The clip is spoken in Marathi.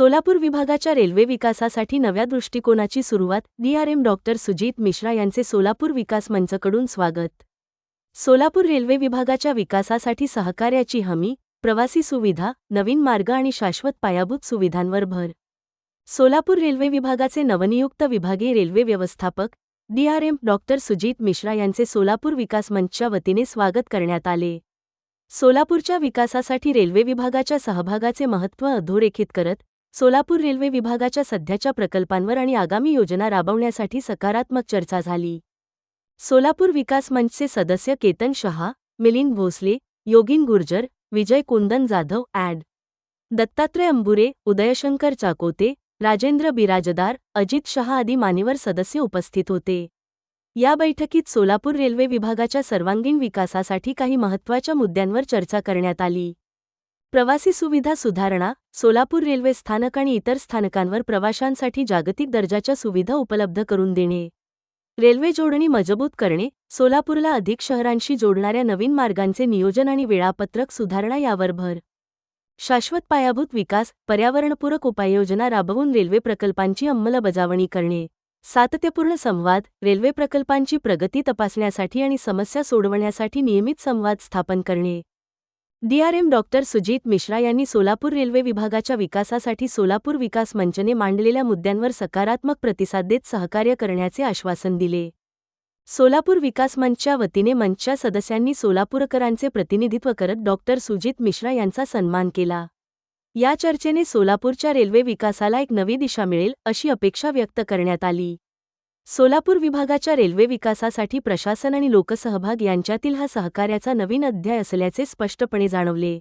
सोलापूर विभागाच्या रेल्वे विकासासाठी नव्या दृष्टिकोनाची सुरुवात डीआरएम डॉक्टर सुजित मिश्रा यांचे सोलापूर विकास मंचकडून स्वागत. सोलापूर रेल्वे विभागाच्या विकासासाठी सहकार्याची हमी प्रवासी सुविधा नवीन मार्ग आणि शाश्वत पायाभूत सुविधांवर भर. सोलापूर रेल्वे विभागाचे नवनियुक्त विभागीय रेल्वे व्यवस्थापक डीआरएम डॉक्टर सुजित मिश्रा यांचे सोलापूर विकास मंचच्या वतीने स्वागत करण्यात आले. सोलापूरच्या विकासासाठी रेल्वे विभागाच्या सहभागाचे महत्त्व अधोरेखित करत सोलापूर रेल्वे विभागाच्या सध्याच्या प्रकल्पांवर आणि आगामी योजना राबवण्यासाठी सकारात्मक चर्चा झाली. सोलापूर विकास मंचचे सदस्य केतन शहा मिलिंद भोसले योगिन गुर्जर विजय कुंदन जाधव ॲड. दत्तात्रय अंबुरे उदयशंकर चाकोते राजेंद्र बिराजदार अजित शहा आदी मान्यवर सदस्य उपस्थित होते. या बैठकीत सोलापूर रेल्वे विभागाच्या सर्वांगीण विकासासाठी काही महत्त्वाच्या मुद्द्यांवर चर्चा करण्यात आली. प्रवासी सुविधा सुधारणा सोलापूर रेल्वे स्थानक आणि इतर स्थानकांवर प्रवाशांसाठी जागतिक दर्जाच्या सुविधा उपलब्ध करून देणे. रेल्वे जोडणी मजबूत करणे सोलापूरला अधिक शहरांशी जोडणाऱ्या नवीन मार्गांचे नियोजन आणि वेळापत्रक सुधारणा यावर भर. शाश्वत पायाभूत विकास पर्यावरणपूरक उपाययोजना राबवून रेल्वे प्रकल्पांची अंमलबजावणी करणे. सातत्यपूर्ण संवाद रेल्वे प्रकल्पांची प्रगती तपासण्यासाठी आणि समस्या सोडवण्यासाठी नियमित संवाद स्थापन करणे. डीआरएम डॉक्टर सुजित मिश्रा यांनी सोलापूर रेल्वे विभागाच्या विकासासाठी सोलापूर विकास मंचने मांडलेल्या मुद्द्यांवर सकारात्मक प्रतिसाद देत सहकार्य करण्याचे आश्वासन दिले. सोलापूर विकास मंचच्या वतीने मंचच्या सदस्यांनी सोलापूरकरांचे प्रतिनिधित्व करत डॉक्टर सुजित मिश्रा यांचा सन्मान केला. या चर्चेने सोलापूरच्या रेल्वे विकासाला एक नवी दिशा मिळेल अशी अपेक्षा व्यक्त करण्यात आली. सोलापूर विभागाच्या रेल्वे विकासासाठी प्रशासन आणि लोकसहभाग यांच्यातील हा सहकार्याचा नवीन अध्याय असल्याचे स्पष्टपणे जाणवले.